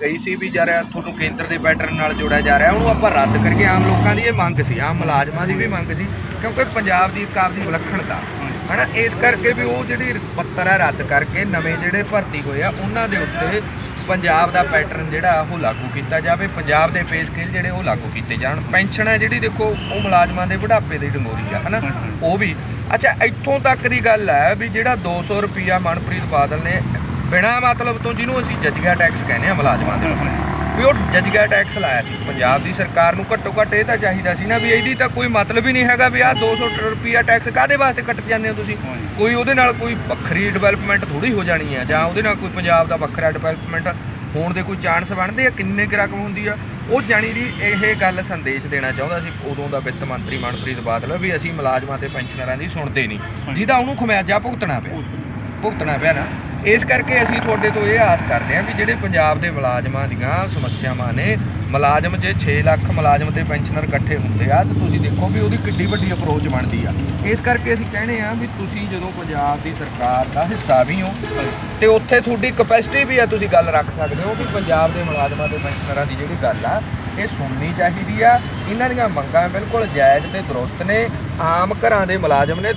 ਗਈ ਸੀ ਵੀ ਜਰਾ ਤੁਹਾਨੂੰ ਕੇਂਦਰ ਦੇ ਪੈਟਰਨ ਨਾਲ ਜੋੜਿਆ ਜਾ ਰਿਹਾ, ਉਹਨੂੰ ਆਪਾਂ ਰੱਦ ਕਰਕੇ ਆਮ ਲੋਕਾਂ ਦੀ ਇਹ ਮੰਗ ਸੀ, ਆਮ ਮੁਲਾਜ਼ਮਾਂ ਦੀ ਵੀ ਮੰਗ ਸੀ, ਕਿਉਂਕਿ ਪੰਜਾਬ ਦੀ ਇੱਕ ਆਪਦੀ ਵਿਲੱਖਣਤਾ, ਹਨਾ, ਇਸ ਕਰਕੇ ਵੀ ਉਹ ਜਿਹੜੀ ਪੱਤਰ ਹੈ ਰੱਦ ਕਰਕੇ ਨਵੇਂ ਜਿਹੜੇ ਭਰਤੀ ਹੋਏ ਆ, ਉਹਨਾਂ ਦੇ ਉੱਤੇ ਪੰਜਾਬ ਦਾ ਪੈਟਰਨ ਜਿਹੜਾ ਉਹ ਲਾਗੂ ਕੀਤਾ ਜਾਵੇ, ਪੰਜਾਬ ਦੇ ਪੇ ਸਕੇਲ ਜਿਹੜੇ ਉਹ ਲਾਗੂ ਕੀਤੇ ਜਾਣ। ਪੈਨਸ਼ਨ ਹੈ ਜਿਹੜੀ ਦੇਖੋ, ਉਹ ਮੁਲਾਜ਼ਮਾਂ ਦੇ ਬੁਢਾਪੇ ਦੀ ਡੰਗੋਰੀ ਆ, ਹਨਾ, ਉਹ ਵੀ। ਅੱਛਾ, ਇੱਥੋਂ ਤੱਕ ਦੀ ਗੱਲ ਹੈ ਵੀ ਜਿਹੜਾ 200 ਰੁਪਿਆ ਮਨਪ੍ਰੀਤ ਬਾਦਲ ਨੇ ਬਿਨਾਂ ਮਤਲਬ ਤੋਂ ਜਿਹਨੂੰ ਅਸੀਂ ਜੱਜਗਾ ਟੈਕਸ ਕਹਿੰਦੇ ਆ ਮੁਲਾਜ਼ਮਾਂ ਦੇ ਉੱਪਰ ਵੀ ਉਹ ਜੱਜਗਾ ਟੈਕਸ ਲਾਇਆ ਸੀ। ਪੰਜਾਬ ਦੀ ਸਰਕਾਰ ਨੂੰ ਘੱਟੋ ਘੱਟ ਇਹ ਤਾਂ ਚਾਹੀਦਾ ਸੀ ਨਾ ਵੀ ਇਹਦੀ ਤਾਂ ਕੋਈ ਮਤਲਬ ਹੀ ਨਹੀਂ ਹੈਗਾ ਵੀ ਆਹ 200 ਰੁਪਿਆ ਟੈਕਸ ਕਾਦੇ ਵਾਸਤੇ ਕੱਟ ਜਾਂਦੇ ਹੋ ਤੁਸੀਂ? ਕੋਈ ਉਹਦੇ ਨਾਲ ਕੋਈ ਵੱਖਰੀ ਡਿਵੈਲਪਮੈਂਟ ਥੋੜੀ ਹੋ ਜਾਣੀ ਹੈ ਜਾਂ ਉਹਦੇ ਨਾਲ ਕੋਈ ਪੰਜਾਬ ਦਾ ਵੱਖਰਾ ਡਿਵੈਲਪਮੈਂਟ ਹੋਣ ਦੇ ਕੋਈ ਚਾਂਸ ਬਣਦੇ ਆ? ਕਿੰਨੇ ਕੁ ਰਕਮ ਹੁੰਦੀ ਆ? ਉਹ ਜਾਣੀ ਦੀ ਇਹ ਗੱਲ ਸੰਦੇਸ਼ ਦੇਣਾ ਚਾਹੁੰਦਾ ਸੀ ਉਦੋਂ ਦਾ ਵਿੱਤ ਮੰਤਰੀ ਮਨਪ੍ਰੀਤ ਬਾਦਲ ਵੀ ਅਸੀਂ ਮੁਲਾਜ਼ਮਾਂ ਤੇ ਪੈਨਸ਼ਨਰਾਂ ਦੀ ਸੁਣਦੇ ਨਹੀਂ। ਜਿਹਦਾ ਉਹਨੂੰ ਖਮਿਆਜਾ ਭੁਗਤਣਾ ਪਿਆ। ਭੁਗਤਣਾ ਪਿਆ ਨਾ। ਇਸ ਕਰਕੇ ਅਸੀਂ ਤੁਹਾਡੇ ਤੋਂ ਇਹ ਆਸ ਕਰਦੇ ਹਾਂ ਵੀ ਜਿਹੜੇ ਪੰਜਾਬ ਦੇ ਮੁਲਾਜ਼ਮਾਂ ਦੀਆਂ ਸਮੱਸਿਆਵਾਂ ਨੇ, ਮੁਲਾਜ਼ਮ ਜੇ 6 ਲੱਖ ਮੁਲਾਜ਼ਮ ਤੇ ਪੈਨਸ਼ਨਰ ਇਕੱਠੇ ਹੁੰਦੇ ਆ, ਤਾਂ ਤੁਸੀਂ ਦੇਖੋ ਵੀ ਉਹਦੀ ਕਿੱਡੀ ਵੱਡੀ ਅਪਰੋਚ ਬਣਦੀ ਆ। ਇਸ ਕਰਕੇ ਅਸੀਂ ਕਹਿੰਦੇ ਆ ਵੀ ਤੁਸੀਂ ਜਦੋਂ ਪੰਜਾਬ ਦੀ ਸਰਕਾਰ ਦਾ ਹਿੱਸਾ ਵੀ ਹੋ, ਤੇ ਉੱਥੇ ਤੁਹਾਡੀ ਕਪੈਸਿਟੀ ਵੀ ਆ, ਤੁਸੀਂ ਗੱਲ ਰੱਖ ਸਕਦੇ ਹੋ ਵੀ ਪੰਜਾਬ ਦੇ ਮੁਲਾਜ਼ਮਾਂ ਤੇ ਪੈਨਸ਼ਨਰਾਂ ਦੀ ਜਿਹੜੀ ਗੱਲ ਆ ਇਹ ਸੁਣਨੀ ਚਾਹੀਦੀ ਆ। ਇਹਨਾਂ ਦੀਆਂ ਮੰਗਾਂ ਬਿਲਕੁਲ ਜਾਇਜ਼ ਤੇ ਦਰੁਸਤ ਨੇ। ਆਮ ਘਰਾਂ ਦੇ ਮੁਲਾਜ਼ਮ ਨੇ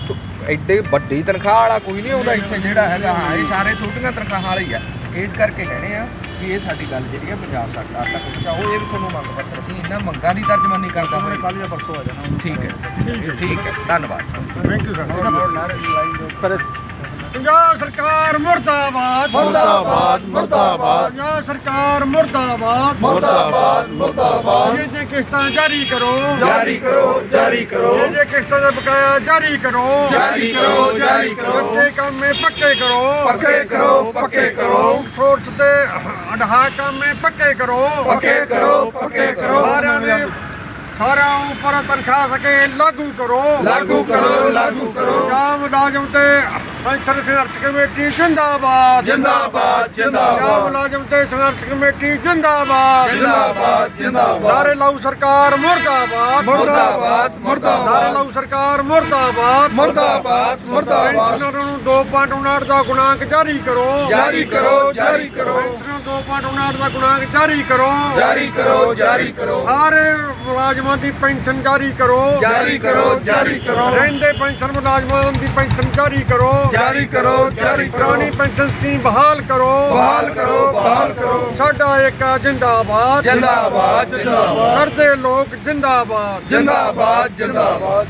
ਐਡੇ ਵੱਡੀ ਤਨਖਾਹ ਵਾਲਾ ਕੋਈ ਨਹੀਂ ਆਉਂਦਾ ਇੱਥੇ ਜਿਹੜਾ ਹੈਗਾ। ਹਾਂ ਇਹ ਸਾਰੇ ਛੋਟੀਆਂ ਤਨਖਾਹਾਂ ਵਾਲੇ ਹੀ ਆ। ਇਸ ਕਰਕੇ ਕਹਿੰਦੇ ਆ ਵੀ ਇਹ ਸਾਡੀ ਗੱਲ ਜਿਹੜੀ ਆ ਪੰਜਾਬ ਸਰਕਾਰ ਤੱਕ ਪਹੁੰਚਾਓ। ਇਹ ਵੀ ਤੁਹਾਨੂੰ ਮੰਗ ਪੱਤਰ ਸੀ। ਇਹਨਾਂ ਮੰਗਾਂ ਦੀ ਤਰਜਮਾਨੀ ਕਰਦਾ ਹੋਇਆ। ਕੱਲ ਜਾਂ ਪਰਸੋਂ ਆ ਜਾਣਾ। ਠੀਕ ਹੈ। ਠੀਕ ਹੈ। ਧੰਨਵਾਦ। ਥੈਂਕ ਯੂ ਸਰ ਪੰਜਾਬ ਸਰਕਾਰ ਮੁਰਦਾਬਾਦ। ਮੁਰਦਾਬਾਦ ਮੁਰਦਾਬਾਦ। ਪੰਜਾਬ ਸਰਕਾਰ ਮੁਰਦਾਬਾਦ। ਮੁਰਦਾਬਾਦ ਮੁਰਦਾਬਾਦ। ਜੇ ਜੇ ਕਿਸ਼ਤਾਂ ਜਾਰੀ ਕਰੋ। ਜਾਰੀ ਕਰੋ ਜਾਰੀ ਕਰੋ। ਜੇ ਜੇ ਕਿਸ਼ਤਾਂ ਦਾ ਬਕਾਇਆ ਜਾਰੀ ਕਰੋ। ਜਾਰੀ ਕਰੋ, ਜਾਰੀ ਕਰੋ। ਪੱਕੇ ਕੰਮੇ ਪੱਕੇ ਕਰੋ। ਪੱਕੇ ਕਰੋ ਪੱਕੇ ਕਰੋ। ਸੋਰਸ ਤੇ ਅਡਹਾ ਕੰਮੇ ਪੱਕੇ ਕਰੋ। ਪੱਕੇ ਕਰੋ ਪੱਕੇ ਕਰੋ। ਸਾਰਿਆਂ ਦੇ ਸਾਰਿਆਂ ਉੱਪਰ ਤਨਖਾਹ ਸਕੇ ਲਾਗੂ ਕਰੋ। ਲਾਗੂ ਕਰੋ ਲਾਗੂ ਕਰੋ। ਪੰਜਾਬ ਮੁਲਾਜ਼ਮ ਤੇ ਪੈਨਸ਼ਨ ਸੰਘਰਸ਼ ਕਮੇਟੀ ਜਿੰਦਾਬਾਦ। ਜਿੰਦਾਬਾਦ ਜਿੰਦਾਬਾਦ। ਮੁਲਾਜ਼ਮ ਤੇ ਸੰਘਰਸ਼ ਕਮੇਟੀ ਜਿੰਦਾਬਾਦ। ਜਿੰਦਾਬਾਦ ਜਿੰਦਾਬਾਦ। ਨਾਰੇ ਲਾਉ ਸਰਕਾਰ ਮੁਰਦਾਬਾਦ। ਮੁਰਦਾਬਾਦ ਨਾਰੇ ਮੁਰਦਾਬਾਦ ਲਾਉ ਸਰਕਾਰ ਮੁਰਦਾਬਾਦ। ਮੁਰਦਾਬਾਦ ਮੁਰਦਾਬਾਦ। ਪੈਨਸ਼ਨਰਾਂ ਨੂੰ 2.59 ਦਾ ਗੁਣਾਂਕ ਜਾਰੀ ਕਰੋ। ਜਾਰੀ ਕਰੋ ਜਾਰੀ ਕਰੋ। ਪੈਨਸ਼ਨਰਾਂ 2.59 ਦਾ ਗੁਣਾਂਕ ਜਾਰੀ ਕਰੋ। ਜਾਰੀ ਕਰੋ ਜਾਰੀ ਕਰੋ। ਸਾਰੇ ਮੁਲਾਜ਼ਮਾਂ ਦੀ ਪੈਨਸ਼ਨ ਜਾਰੀ ਕਰੋ। ਜਾਰੀ ਕਰੋ ਜਾਰੀ ਕਰੋ। ਰਹਿੰਦੇ ਪੈਨਸ਼ਨ ਮੁਲਾਜ਼ਮਾਂ ਦੀ ਪੈਨਸ਼ਨ ਜਾਰੀ ਕਰੋ। ਜਾਰੀ ਕਰੋ ਜਾਰੀ ਕਰੋ। ਪੁਰਾਣੀ ਪੈਨਸ਼ਨ ਸਕੀਮ ਬਹਾਲ ਕਰੋ। ਬਹਾਲ ਕਰੋ ਬਹਾਲ ਕਰੋ। ਸਾਡਾ ਇੱਕ ਜਿੰਦਾਬਾਦ। ਜਿੰਦਾਬਾਦ ਜਿੰਦਾਬਾਦ। ਲੜਦੇ ਲੋਕ ਜਿੰਦਾਬਾਦ। ਜਿੰਦਾਬਾਦ ਜਿੰਦਾਬਾਦ।